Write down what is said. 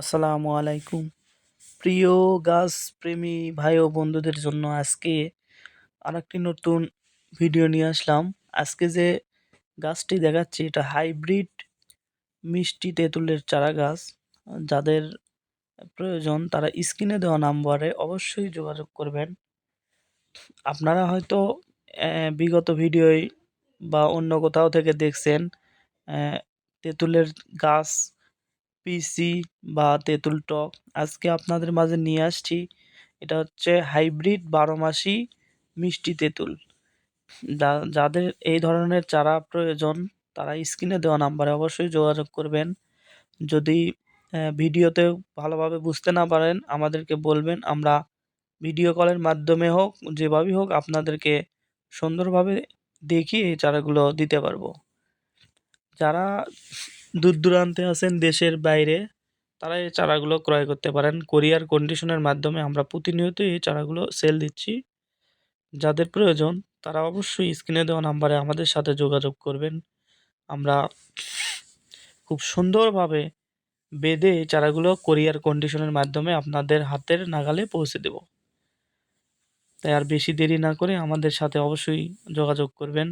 আসসালামু আলাইকুম। প্রিয় গাছ প্রেমী ভাই ও বন্ধুদের জন্য আজকে আরেকটি নতুন ভিডিও নিয়ে আসলাম। আজকে যে গাছটি দেখাচ্ছি, এটা হাইব্রিড মিষ্টি তেঁতুলের চারা গাছ যাদের প্রয়োজন, তারা স্ক্রিনে দেওয়া নাম্বারে অবশ্যই যোগাযোগ করবেন। আপনারা হয়তো বিগত ভিডিওয় বা অন্য কোথাও থেকে দেখছেন তেঁতুলের গাছ পিসি বা তেঁতুল টক। আজকে আপনাদের মাঝে নিয়ে আসছি। এটা হচ্ছে হাইব্রিড বারো মাসি মিষ্টি তেঁতুল। যাদের এই ধরনের চারা প্রয়োজন, তারা স্ক্রিনে দেওয়া নাম্বারে অবশ্যই যোগাযোগ করবেন। যদি ভিডিওতে ভালোভাবে বুঝতে না পারেন, আমাদেরকে বলবেন। আমরা ভিডিও কলের মাধ্যমে হোক, যেভাবেই হোক, আপনাদেরকে সুন্দরভাবে দেখিয়ে এই চারাগুলো দিতে পারব। যারা দূর দূরান্তে আছেন দেশের বাইরে, তারা এই চারাগুলো ক্রয় করতে পারেন। কোরিয়ার কন্ডিশনের মাধ্যমে আমরা প্রতিনিয়ত এই চারাগুলো সেল দিচ্ছি। যাদের প্রয়োজন, তারা অবশ্যই স্ক্রিনে দেওয়া নাম্বারে আমাদের সাথে যোগাযোগ করবেন। আমরা খুব সুন্দরভাবে বেঁধে এই চারাগুলো কোরিয়ার কন্ডিশনের মাধ্যমে আপনাদের হাতের নাগালে পৌঁছে দেব। তাই আর বেশি দেরি না করে আমাদের সাথে অবশ্যই যোগাযোগ করবেন।